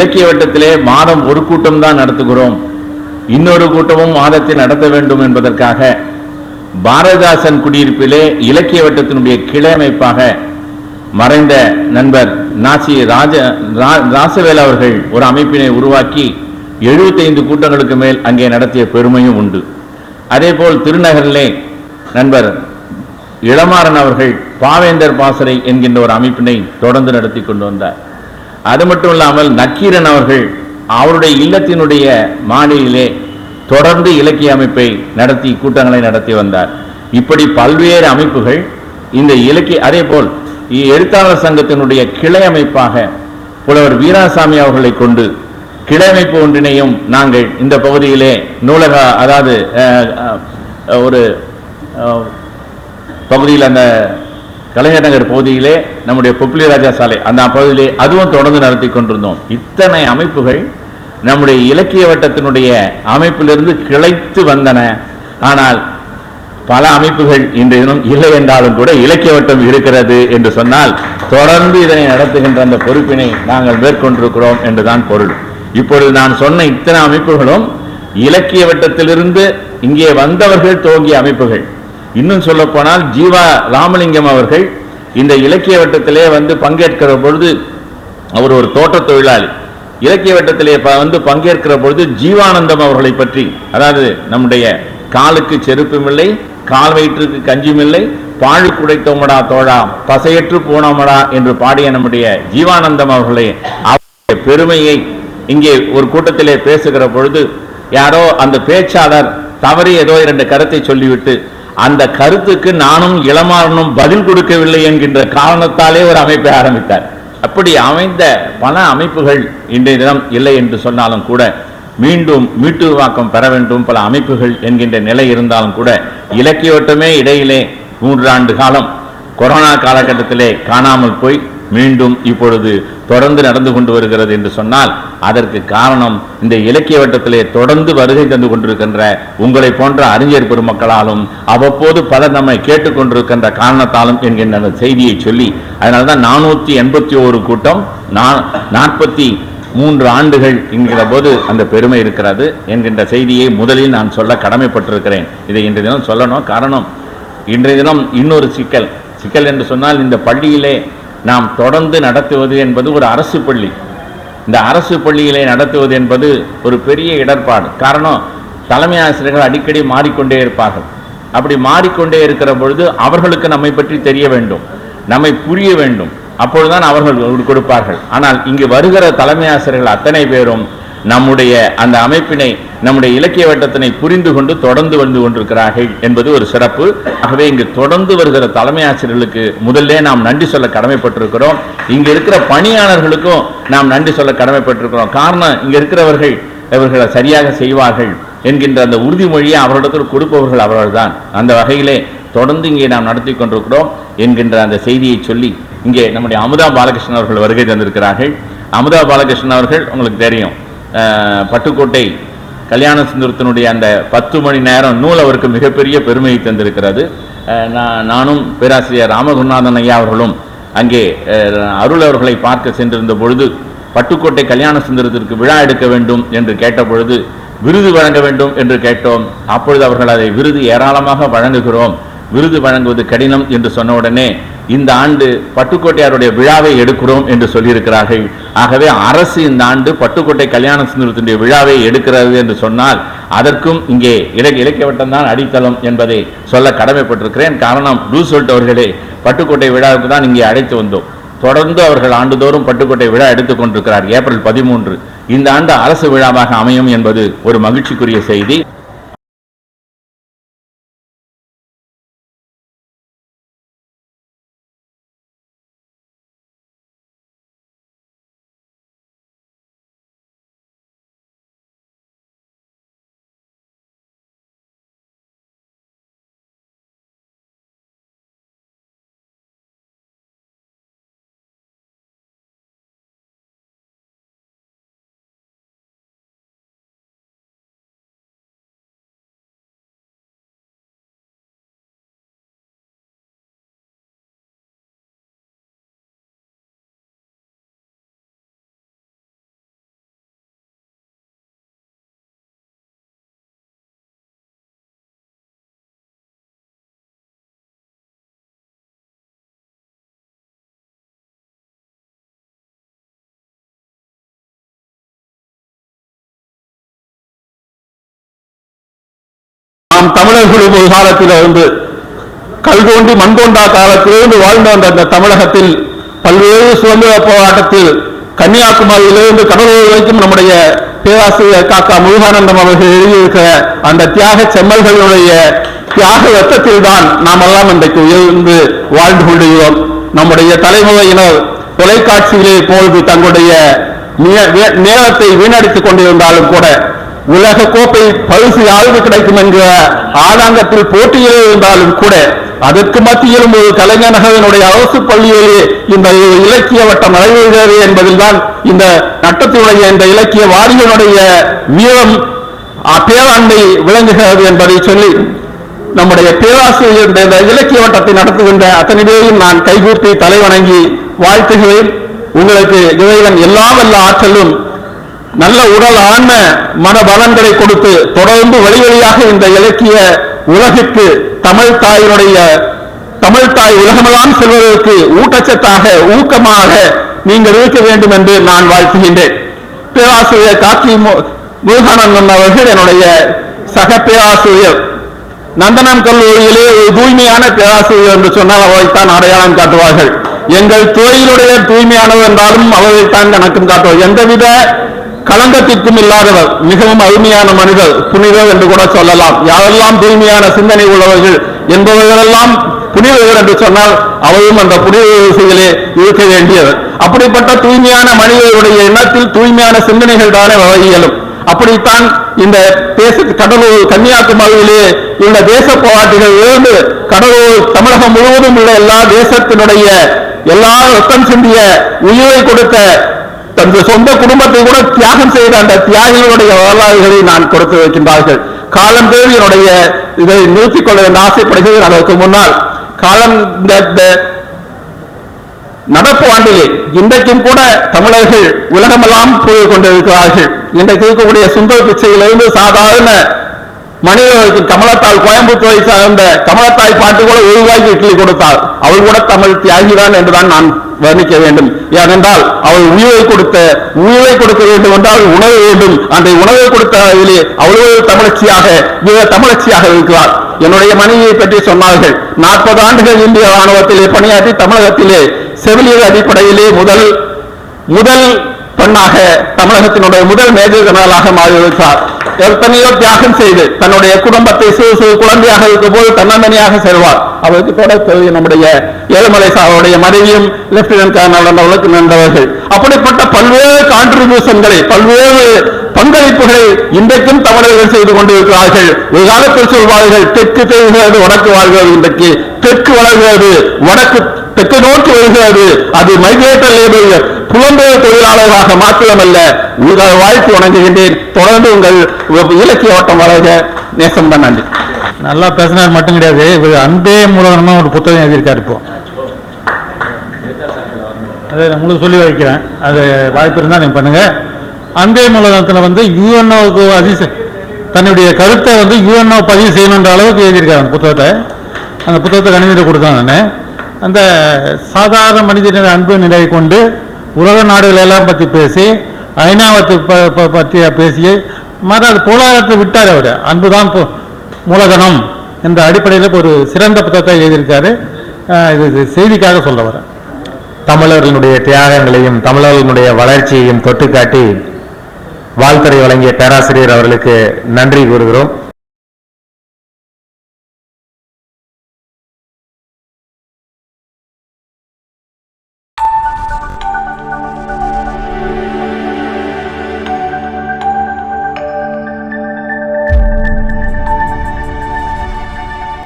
இலக்கிய வட்டத்திலே மாதம் ஒரு கூட்டம் தான் நடத்துகிறோம். இன்னொரு கூட்டமும் மாதத்தில் நடத்த வேண்டும் என்பதற்காக பாரதிதாசன் குடியிருப்பிலே இலக்கிய வட்டத்தினுடைய கிளை அமைப்பாக மறைந்த நண்பர் நாசி ராஜ ராசவேல் அவர்கள் ஒரு அமைப்பினை உருவாக்கி 75 கூட்டங்களுக்கு மேல் அங்கே நடத்திய பெருமையும் உண்டு. அதேபோல் திருநகரிலே நண்பர் இளமாறன் அவர்கள் பாவேந்தர் பாசறை என்கின்ற ஒரு அமைப்பினை தொடர்ந்து நடத்தி கொண்டு வந்தார். அது மட்டும் இல்லாமல் நக்கீரன் அவர்கள் அவருடைய இல்லத்தினுடைய மாடியிலே தொடர்ந்து இலக்கிய அமைப்பை நடத்தி கூட்டங்களை நடத்தி வந்தார். இப்படி பல்வேறு அமைப்புகள் இந்த இலக்கிய அதே போல் எழுத்தாளர் சங்கத்தினுடைய கிளை அமைப்பாக புலவர் வீராசாமி அவர்களை கொண்டு கிளை அமைப்பு ஒன்றினையும் நாங்கள் இந்த பகுதியிலே நூலக அதாவது ஒரு பகுதியில் அந்த கலைஞர் நகர் பகுதியிலே நம்முடைய பொப்பிலி ராஜா சாலை அந்த பகுதியிலே அதுவும் தொடர்ந்து நடத்தி கொண்டிருந்தோம். இத்தனை அமைப்புகள் நம்முடைய இலக்கிய வட்டத்தினுடைய அமைப்பிலிருந்து கிளைத்து வந்தன. ஆனால் பல அமைப்புகள் இன்றைய தினம் இல்லை என்றாலும் கூட இலக்கிய வட்டம் இருக்கிறது என்று சொன்னால் தொடர்ந்து இதனை நடத்துகின்ற அந்த பொறுப்பினை நாங்கள் மேற்கொண்டிருக்கிறோம் என்றுதான் பொருள். இப்பொழுது நான் சொன்ன இத்தனை அமைப்புகளும் இலக்கிய வட்டத்திலிருந்து இங்கே வந்தவர்கள் துவங்கிய அமைப்புகள். இன்னும் சொல்லப்போனால் ஜீவா ராமலிங்கம் அவர்கள் இந்த இலக்கிய வட்டத்திலே வந்து பங்கேற்கிற பொழுது அவர் ஒரு தோட்ட தொழிலாளி. இலக்கிய வட்டத்திலே வந்து பங்கேற்கிற பொழுது ஜீவானந்தம் அவர்களை பற்றி அதாவது நம்முடைய காலுக்கு செருப்பும் இல்லை கால் வயிற்றுக்கு கஞ்சும் இல்லை பாழு குடைத்தோமடா தோழா பசையற்று போனோமடா என்று பாடிய நம்முடைய ஜீவானந்தம் அவர்களை அவருடைய பெருமையை இங்கே ஒரு கூட்டத்திலே பேசுகிற பொழுது யாரோ அந்த பேச்சாளர் தவறி ஏதோ இரண்டு கருத்தை சொல்லிவிட்டு அந்த கருத்துக்கு நானும் இளமாறனும் பதில் கொடுக்கவில்லை என்கின்ற காரணத்தாலே ஒரு அமைப்பை ஆரம்பித்தார். அப்படி அமைந்த பல அமைப்புகள் இன்றைய தினம் இல்லை என்று சொன்னாலும் கூட மீண்டும் மீட்டுருவாக்கம் பெற வேண்டும் பல அமைப்புகள் என்கின்ற நிலை இருந்தாலும் கூட இலக்கிய வட்டமே இடையிலே மூன்றாண்டு காலம் கொரோனா காலகட்டத்திலே காணாமல் போய் மீண்டும் இப்பொழுது தொடர்ந்து நடந்து கொண்டு வருகிறது என்று சொன்னால் அதற்கு காரணம் இந்த இலக்கிய வட்டத்திலே தொடர்ந்து வருகை தந்து கொண்டிருக்கின்ற உங்களை போன்ற அறிஞர் பெருமக்களாலும் அவ்வப்போது பலர் நம்மை கேட்டுக்கொண்டிருக்கின்ற காரணத்தாலும் என்கின்ற அந்த செய்தியை சொல்லி அதனால தான் நானூற்றி எண்பத்தி ஒரு கூட்டம் நாற்பத்தி மூன்று ஆண்டுகள் என்கிற போது அந்த பெருமை இருக்கிறது என்கின்ற செய்தியை முதலில் நான் சொல்ல கடமைப்பட்டிருக்கிறேன். இதை இன்றைய தினம் சொல்லணும். காரணம் இன்றைய தினம் இன்னொரு சிக்கல். சிக்கல் என்று சொன்னால் இந்த பள்ளியிலே நாம் தொடர்ந்து நடத்துவது என்பது ஒரு அரசு பள்ளி. இந்த அரசு பள்ளியிலே நடத்துவது என்பது ஒரு பெரிய இடர்பாடு. காரணம் தலைமை ஆசிரியர்கள் அடிக்கடி மாறிக்கொண்டே இருப்பார்கள். அப்படி மாறிக்கொண்டே இருக்கிற பொழுது அவர்களுக்கு நம்மை பற்றி தெரிய வேண்டும். நம்மை புரிய வேண்டும். அப்பொழுதுதான் அவர்கள் கொடுப்பார்கள். ஆனால் இங்கு வருகிற தலைமை ஆசிரியர்கள் அத்தனை பேரும் நம்முடைய அந்த அமைப்பினை நம்முடைய இலக்கிய வட்டத்தினை புரிந்து கொண்டு தொடர்ந்து வந்து கொண்டிருக்கிறார்கள் என்பது ஒரு சிறப்பு. ஆகவே இங்கு தொடர்ந்து வருகிற தலைமை ஆசிரியர்களுக்கு முதல்ல நாம் நன்றி சொல்ல கடமைப்பட்டிருக்கிறோம். இங்கு இருக்கிற பணியாளர்களுக்கும் நாம் நன்றி சொல்ல கடமைப்பட்டிருக்கிறோம். காரணம் இங்கு இருக்கிறவர்கள் இவர்களை சரியாக செய்வார்கள் என்கின்ற அந்த உறுதிமொழியை அவர்களிடத்தில் கொடுப்பவர்கள் அவர்கள்தான். அந்த வகையிலே தொடர்ந்து இங்கே நாம் நடத்தி கொண்டிருக்கிறோம் என்கின்ற அந்த செய்தியை சொல்லி இங்கே நம்முடைய அமுதா பாலகிருஷ்ணன் அவர்கள் வருகை தந்திருக்கிறார்கள். அமுதா பாலகிருஷ்ணன் அவர்கள் உங்களுக்கு தெரியும் பட்டுக்கோட்டை கல்யாண சுந்தரத்தினுடைய அந்த பத்து மணி நேரம் நூல் அவருக்கு மிகப்பெரிய பெருமையை தந்திருக்கிறது. நான் நானும் பேராசிரியர் ராமகுருநாதன் ஐயா அவர்களும் அங்கே அருள் அவர்களை பார்க்க சென்றிருந்த பொழுது பட்டுக்கோட்டை கல்யாண சுந்தரத்திற்கு விழா எடுக்க வேண்டும் என்று கேட்ட பொழுது விருது வழங்க வேண்டும் என்று கேட்டோம். அப்பொழுது அவர்கள் அதை விருது ஏராளமாக வழங்குகிறோம். விருது வழங்குவது கடினம் என்று சொன்ன உடனே இந்த ஆண்டு பட்டுக்கோட்டையாருடைய விழாவை எடுக்கிறோம் என்று சொல்லியிருக்கிறார்கள். ஆகவே அரசு இந்த ஆண்டு பட்டுக்கோட்டை கல்யாண சுந்தரத்தினுடைய விழாவை எடுக்கிறது என்று சொன்னால் அதற்கும் இங்கே இலக்கிய இலக்கிய வட்டம்தான் அடித்தளம் என்பதை சொல்ல கடமைப்பட்டிருக்கிறேன். காரணம் ரூசோல்ட் அவர்களே பட்டுக்கோட்டை விழாவுக்கு தான் இங்கே அழைத்து வந்தோம். தொடர்ந்து அவர்கள் ஆண்டுதோறும் பட்டுக்கோட்டை விழா எடுத்துக் கொண்டிருக்கிறார். ஏப்ரல் பதிமூன்று. இந்த ஆண்டு அரசு விழாவாக அமையும் என்பது ஒரு மகிழ்ச்சிக்குரிய செய்தி. நாம் தமிழர்கள் ஒரு காலத்திலிருந்து கல் கல்கோண்டி மண் காலத்திலிருந்து வாழ்ந்து வந்த அந்த தமிழகத்தில் பல்வேறு சுதந்திர போராட்டத்தில் கன்னியாகுமரியிலிருந்து கடலூர் வரைக்கும் நம்முடைய பேராசிரியர் காக்கா முருகானந்தம் அவர்கள் எழுதியிருக்கிற அந்த தியாக செம்மல்களுடைய தியாக ரத்தத்தில் தான் நாம் எல்லாம் இன்றைக்கு உயர்ந்து வாழ்ந்து கொண்டிருக்கிறோம். நம்முடைய தலைமுறையினர் தொலைக்காட்சியிலே போது தங்களுடைய நேரத்தை வீணடித்துக் கொண்டிருந்தாலும் கூட உலக கோப்பை பரிசு யாருக்கு கிடைக்கும் என்கிற ஆதாங்கத்தில் போட்டியில் இருந்தாலும் கூட அதற்கு மத்தியிலும் ஒரு கலைஞனகனுடைய அரசு பள்ளியிலே இந்த இலக்கிய வட்டம் நடைபெறுகிறது என்பதில்தான் இந்த நட்டத்தினுடைய இந்த இலக்கிய வாரியனுடைய வீரம் பேராண்மை விளங்குகிறது என்பதை சொல்லி நம்முடைய பேராசிரியர் இந்த இலக்கிய வட்டத்தை நடத்துகின்ற அத்தனை பேரையும் நான் கைகூப்பி தலைவணங்கி வாழ்த்துகிறேன். உங்களுக்கு இறைவன் எல்லாம் ஆற்றலும் நல்ல உடல் ஆன்ம மன பலன்களை கொடுத்து தொடர்ந்து வழி வழியாக இந்த இலக்கிய உலகிற்கு தமிழ் தாயினுடைய தமிழ் தாய் உலகமெல்லாம் செல்வதற்கு ஊட்டச்சத்தாக ஊக்கமாக நீங்கள் இருக்க வேண்டும் என்று நான் வாழ்த்துகின்றேன். பேராசிரியர் காக்கி முருகானந்தன் அவர்கள் என்னுடைய சக பேராசிரியர். நந்தனம் கல்லூரியிலே ஒரு தூய்மையான பேராசிரியர் என்று சொன்னால் அவரைத்தான் அடையாளம் காட்டுவார்கள். எங்கள் துறையினுடைய தூய்மையானவர் என்றாலும் அவரைத்தான் கணக்கும் காட்டுவார். எந்தவித களங்கத்திற்கும் இல்லாதவர் மிகவும் அருமையான மனிதர் புனிதர் என்று கூட சொல்லலாம். யாரெல்லாம் தூய்மையான சிந்தனை உள்ளவர்கள் என்பவர்களெல்லாம் புனிதர்கள் என்று சொன்னால் அவரும் அந்த புனித வரிசையிலே இருக்க வேண்டியவர். அப்படிப்பட்ட தூய்மையான மனிதருடைய எண்ணத்தில் தூய்மையான சிந்தனைகள் தானே வர இயலும் அப்படித்தான் இந்த தேச கடலூர் கன்னியாகுமரியிலே உள்ள தேச போராட்டிகள் இருந்து கடலூர் தமிழகம் முழுவதும் உள்ள எல்லா தேசத்தினுடைய எல்லா ரத்தம் சிந்திய உயிரை கொடுத்த தங்கள் சொந்த குடும்பத்தை கூட தியாகம் செய்த அந்த தியாகிகளுடைய வரலாறுகளை நான் கொடுத்து வைக்கின்றார்கள். காலம் தேவி என்னுடைய இதை நிறுத்திக் கொள்ள என்று ஆசைப்படுகிறேன். அதற்கு முன்னால் காலம் இந்த இந்த நடப்பு ஆண்டிலே இன்றைக்கும் கூட தமிழர்கள் உலகமெல்லாம் போய் கொண்டிருக்கிறார்கள். இன்றைக்கு இருக்கக்கூடிய சுந்தர பிச்சையிலிருந்து சாதாரண மனிதர்களுக்கு கமலத்தால் கோயம்புத்தூரை சார்ந்த கமலத்தாய் பாட்டு கூட ஒரு ரூபாய்க்கு இட்லி கொடுத்தாள் அவள் கூட தமிழ் தியாகிதான் என்றுதான் நான் வர்ணிக்க வேண்டும். ஏனென்றால் அவள் உயிரை கொடுத்த உயிரை கொடுக்க வேண்டும் என்றால் உணவு வேண்டும். அந்த உணவை கொடுத்த அவ்வளவு தமிழச்சியாக மிக தமிழச்சியாக இருக்கிறார். என்னுடைய மனைவியை பற்றி சொன்னார்கள் நாற்பது ஆண்டுகள் இந்திய ராணுவத்திலே பணியாற்றி தமிழகத்திலே செவிலியர் அடிப்படையிலே முதல் முதல் பெண்ணாக தமிழகத்தினுடைய முதல் மேஜர் ஜெனரலாக மாறியிருக்கிறார். எத்தனையோ தியாகம் செய்து தன்னுடைய குடும்பத்தை சிறு சிறு குழந்தையாக இருக்கும் போது தன்னந்தனியாக செல்வார். அவருக்கு தொடர்பு நம்முடைய ஏழுமலை சாருடைய மனைவியும் லெப்டினன்ட் கர்னல் அவர்களுக்கு நின்றவர்கள் அப்படிப்பட்ட பல்வேறு கான்ட்ரிபியூஷன்களை பல்வேறு பங்களிப்புகளை இன்றைக்கும் தமிழர்கள் செய்து கொண்டிருக்கிறார்கள். ஒரு காலத்தில் சொல்வார்கள் தெற்கு தெரிகிறது வடக்கு வாழ்கிறது. இன்றைக்கு தெற்கு வளர்கிறது வடக்கு தெற்கு நோக்கி வருகிறது. அது மைக்ரேட்டர் லேபர் புலம்பெயர் தொழிலாளர்களாக மாத்திரமல்ல உங்கள் வாழ்த்து வணங்குகின்றேன் தொடர்ந்து உங்கள் இலக்கிய ஓட்டம் வளர்க நேசம் தான் நன்றி. நல்லா பேசினார் மட்டும் கிடையாது. இவர் அன்பே மூலதனமா ஒரு புத்தகம் எழுதியிருக்காரு இப்போ. அதை நான் உங்களுக்கு சொல்லி வைக்கிறேன். அது வாய்ப்பு இருந்தால் நீங்கள் பண்ணுங்க. அன்பே மூலதனத்தில் வந்து யூஎன்ஓவுக்கு அதிச தன்னுடைய கருத்தை வந்து யூஎன்ஓ பதிவு செய்யணுன்ற அளவுக்கு எழுதியிருக்காரு அந்த புத்தகத்தை. அந்த புத்தகத்தை கணிதத்தை கொடுத்தேன் நான். அந்த சாதாரண மனிதனின் அன்பு நிலையை கொண்டு உலக நாடுகளெல்லாம் பற்றி பேசி ஐநாவத்தை ப- ப- பேசி மத அது பொருளாதாரத்தை விட்டார் அவர். அன்புதான் மூலதனம் என்ற அடிப்படையில் ஒரு சிறந்த புத்தகத்தை எழுதியிருக்காரு. இது செய்திக்காக சொல்ல வரேன். தமிழர்களுடைய தியாகங்களையும் தமிழர்களுடைய வளர்ச்சியையும் தொட்டுக்காட்டி வாழ்த்துறை வழங்கிய பேராசிரியர் அவர்களுக்கு நன்றி கூறுகிறோம்.